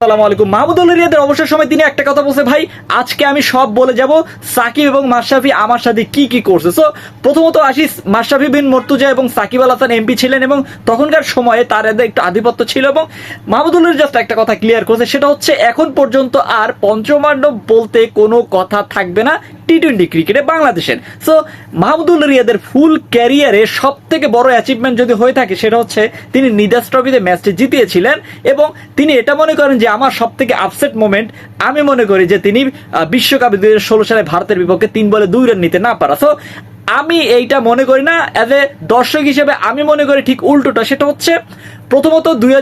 আসসালামু আলাইকুম। মাহমুদুল রিয়াদের অবসর সময় তিনি একটা কথা বলছে, ভাই, আজকে আমি সব বলে যাব সাকিব এবং মাশরাফি আমার সাথে কি কি করছে। সো প্রথমত আসি মাশরাফি বিন মর্তুজা এবং সাকিব আল হাসান এমপি ছিলেন এবং তখনকার সময়ে তার একটু আধিপত্য ছিল এবং মাহমুদুল জাস্ট একটা কথা ক্লিয়ার করছে, সেটা হচ্ছে এখন পর্যন্ত আর পঞ্চমান্ডব বলতে কোনো কথা থাকবে না। টি টোয়েন্টি ক্রিকেটে বাংলাদেশের। সো মাহমুদুল রিয়াদের ফুল ক্যারিয়ারে সব থেকে বড় অ্যাচিভমেন্ট যদি হয়ে থাকে, সেটা হচ্ছে তিনি নিদাস ট্রফিতে ম্যাচটি জিতিয়েছিলেন এবং তিনি এটা মনে করেন যে আমার সব থেকে আপসেট মোমেন্ট আমি মনে করি যে তিনি বিশ্বকাপে দুই সালে ভারতের বিপক্ষে তিন বলে দুই রান নিতে না পারা। সো আমি এইটা মনে করি না অ্যাজ এ দর্শক হিসেবে আমি মনে করি ঠিক উল্টোটা, সেটা হচ্ছে প্রথমত দুই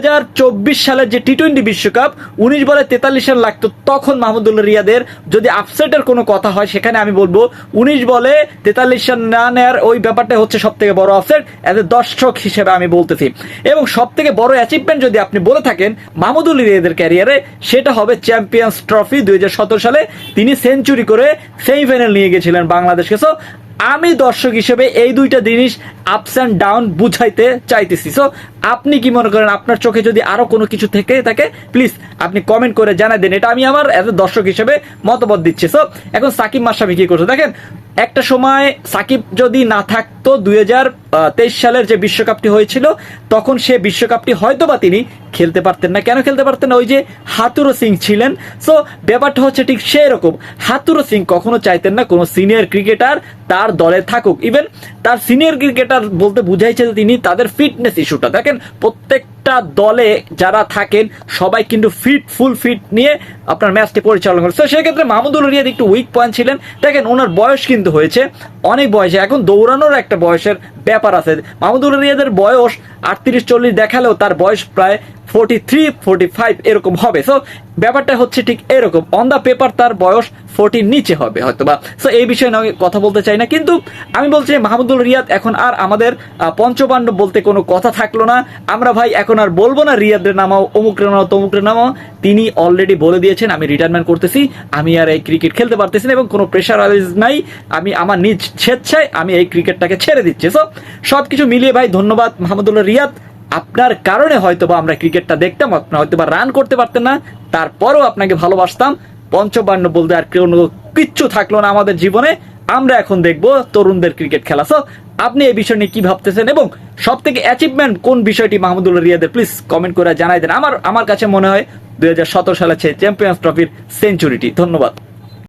সালের যে টি টোয়েন্টি বিশ্বকাপ, উনিশ বলে তেতাল্লিশ রান লাগতো তখন মাহমুদুল্লাহ রিয়াদের। যদি আপসেটের কোনো কথা হয়, সেখানে আমি বলব উনিশ বলে তেতাল্লিশ রান না নেওয়ার ওই ব্যাপারটা হচ্ছে সব থেকে বড় আপসেট অ্যাজ এ দর্শক হিসেবে আমি বলতেছি। এবং সব থেকে বড় অ্যাচিভমেন্ট যদি আপনি বলে থাকেন মাহমুদুল রিয়াদের ক্যারিয়ারে সেটা হবে চ্যাম্পিয়ন্স ট্রফি দুই হাজার সতেরো সালে। তিনি সেঞ্চুরি করে সেমিফাইনাল নিয়ে গেছিলেন বাংলাদেশকে। সো আমি দর্শক হিসেবে এই দুইটা জিনিস আপস অ্যান্ড ডাউন বুঝাইতে চাইতেছি। সো আপনি কি মনে করেন আপনার চোখে যদি আরও কোনো কিছু থেকে থাকে প্লিজ আপনি কমেন্ট করে জানাই দেন। এটা আমি আমার এজ দর্শক হিসেবে মতামত দিচ্ছি। সো এখন সাকিব মাসাবি কি করছে? দেখেন, একটা সময় সাকিব যদি না থাকতো দুই হাজার তেইশ সালের যে বিশ্বকাপটি হয়েছিল, তখন সে বিশ্বকাপটি হয়তো বা তিনি খেলতে পারতেন না। কেন খেলতে পারতেন না? ওই যে হাতুরো সিং ছিলেন। সো ব্যাপারটা হচ্ছে ঠিক সেই রকম হাতুরো সিং কখনো চাইতেন না কোনো সিনিয়র ক্রিকেটার তার দলে থাকুক। ইভেন তার সিনিয়র ক্রিকেটার বলতে বুঝাইছে যে তিনি তাদের ফিটনেস ইস্যুটা দেখেন প্রত্যেকটা দলে যারা থাকেন, সবাই কিন্তু ফিট ফুল ফিট নিয়ে আপনার ম্যাচটি পরিচালনা করে তো সেক্ষেত্রে মাহমুদুল রিয়াদ একটু উইক পয়েন্ট ছিলেন। দেখেন, ওনার বয়স কিন্তু হয়েছে অনেক বয়সে। এখন দৌড়ানোর একটা বয়সের ব্যাপার আছে। মাহমুদুল রিয়াদের বয়স আটত্রিশ, চল্লিশ দেখালেও তার বয়স প্রায় ফোর্টি থ্রি ফোর্টি ফাইভ এরকম হবে। সো ব্যাপারটা হচ্ছে ঠিক এরকম। অন দ্য পেপার তার বয়স ফোর্টির নিচে হবে হয়তো বা সো এই বিষয়ে আমি কথা বলতে চাই না কিন্তু আমি বলছি মাহমুদুল রিয়াদ এখন আর আমাদের আহ, পঞ্চপাণ্ডব বলতে কোনো কথা থাকল না। আমরা ভাই এখন আর বলব না রিয়াদের নামাও অমুকরে নামাও তমুকরে নামাও। তিনি অলরেডি বলে দিয়েছেন আমি রিটায়ারমেন্ট করতেছি আমি আর এই ক্রিকেট খেলতে পারতেছি না এবং কোনো প্রেশারাইজ নাই। আমি আমার নিজ স্বেচ্ছায় আমি এই ক্রিকেটটাকে ছেড়ে দিচ্ছি। সো সব কিছু মিলিয়ে ভাই ধন্যবাদ মাহমুদুল্লাহ রিয়াদ। আপনার কারণে হয়তো বা আমরা ক্রিকেটটা দেখতাম আপনার হয়তো বা রান করতে পারতেন না। তারপরেও আপনাকে ভালোবাসতাম। পঞ্চবান্ন বলতে আর কোনো কিচ্ছু থাকল না আমাদের জীবনে। আমরা এখন দেখব তরুণদের ক্রিকেট খেলা। সো আপনি এই বিষয় নিয়ে কি ভাবতেছেন এবং সব থেকে অ্যাচিভমেন্ট কোন বিষয়টি মাহমুদুল্লাহ রিয়াদের? প্লিজ কমেন্ট করে জানাই দেন। আমার আমার কাছে মনে হয় দুই হাজার সতেরো সালে চ্যাম্পিয়ন্স ট্রফির সেঞ্চুরিটি ধন্যবাদ।